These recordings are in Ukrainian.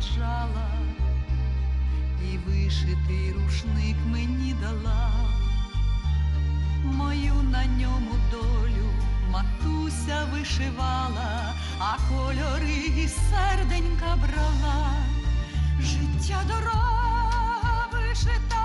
проводжала, і вишитий рушник мені дала, мою на ньому долю матуся вишивала, а кольори і серденька брала, життя дорога вишита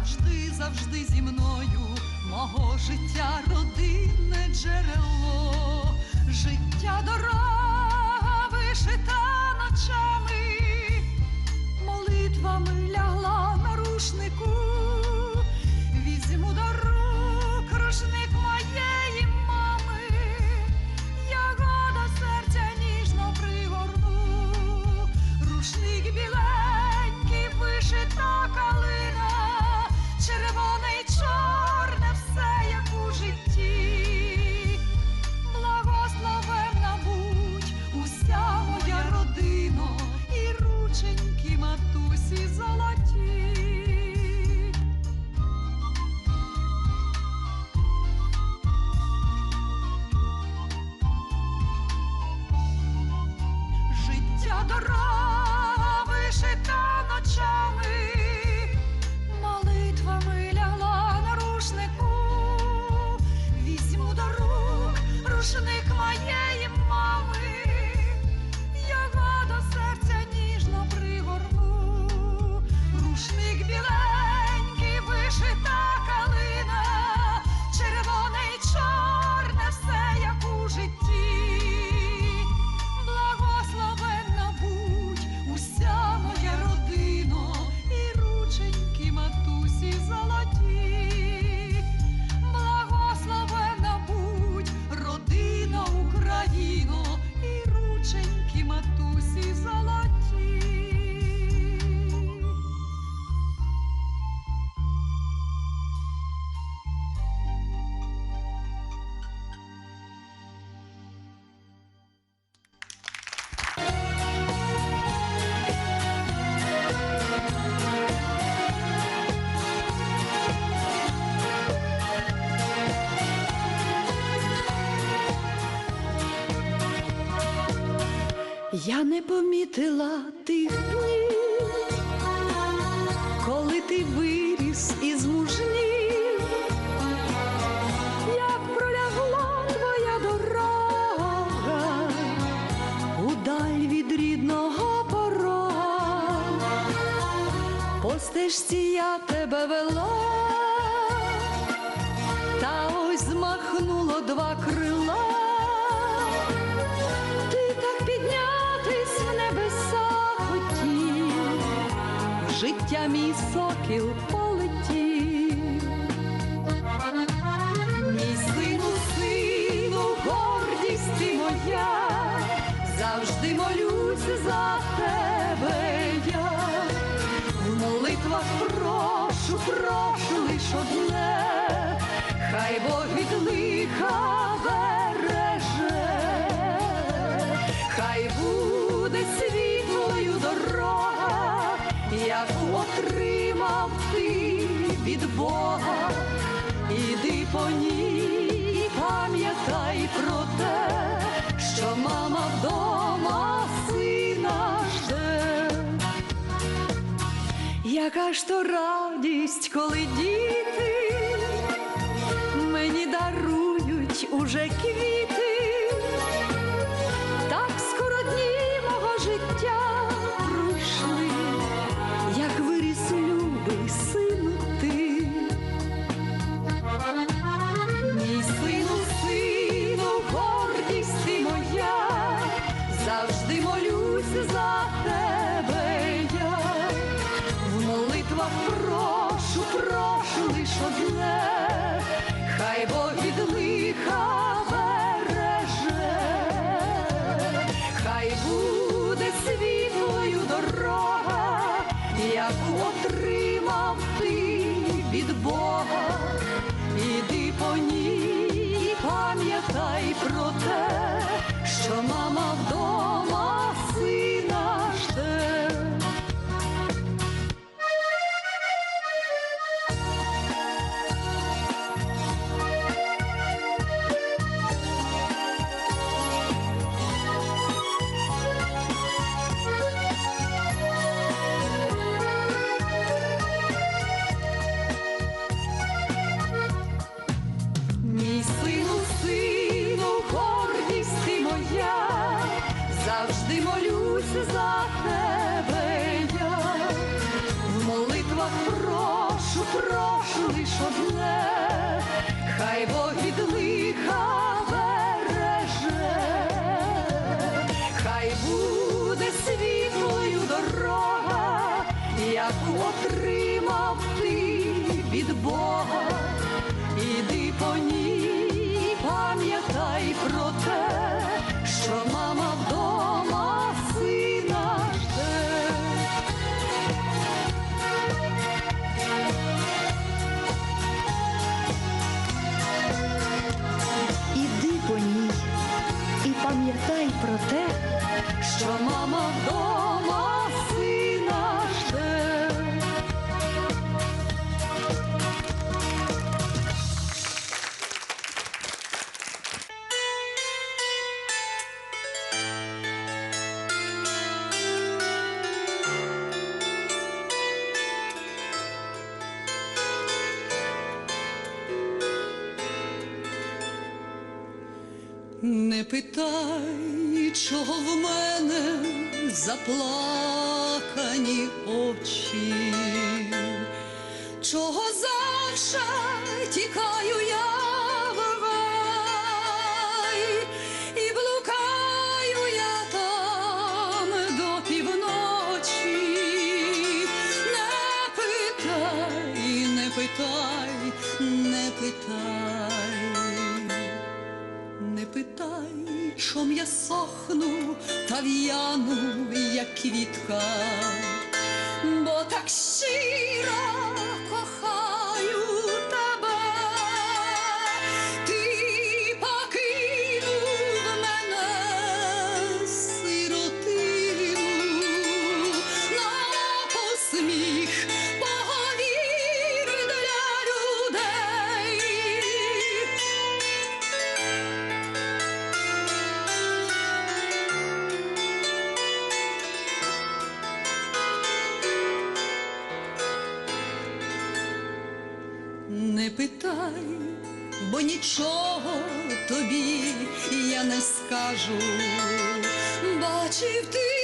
завжди, завжди зі мною, мого життя родинне джерело, життя дорога Я не помітила тих днів, коли ти виріс із мужнів, як пролягла твоя дорога, удаль від рідного порога, по стежці я тебе вела, життя мій сокіл полетів. Мій сину, сину, гордість ти моя, завжди молюсь за тебе я. В молитвах прошу, прошу лиш одне, хай Бог від лиха від Бога. Іди по ній, пам'ятай про те, що мама вдома сина жде. Яка ж то радість, коли діти мені дарують уже квіти, буде світлою дорога, яку отримав ти від Бога, іди по ній, пам'ятай про те, що мама вдома. Лиш одне, хай Бог від лиха береже, хай буде світлою дорога, яку отримав ти від Бога. Пам'ятай про те, що мама вдома питай, чого в мене заплакані очі, чого завше тікаю я в я там до півночі. Не питай, не питай, не питай. Чом я сохну та в'яну, як квітка, бо так щиро Не бо нічого тобі я не скажу. Бачив ти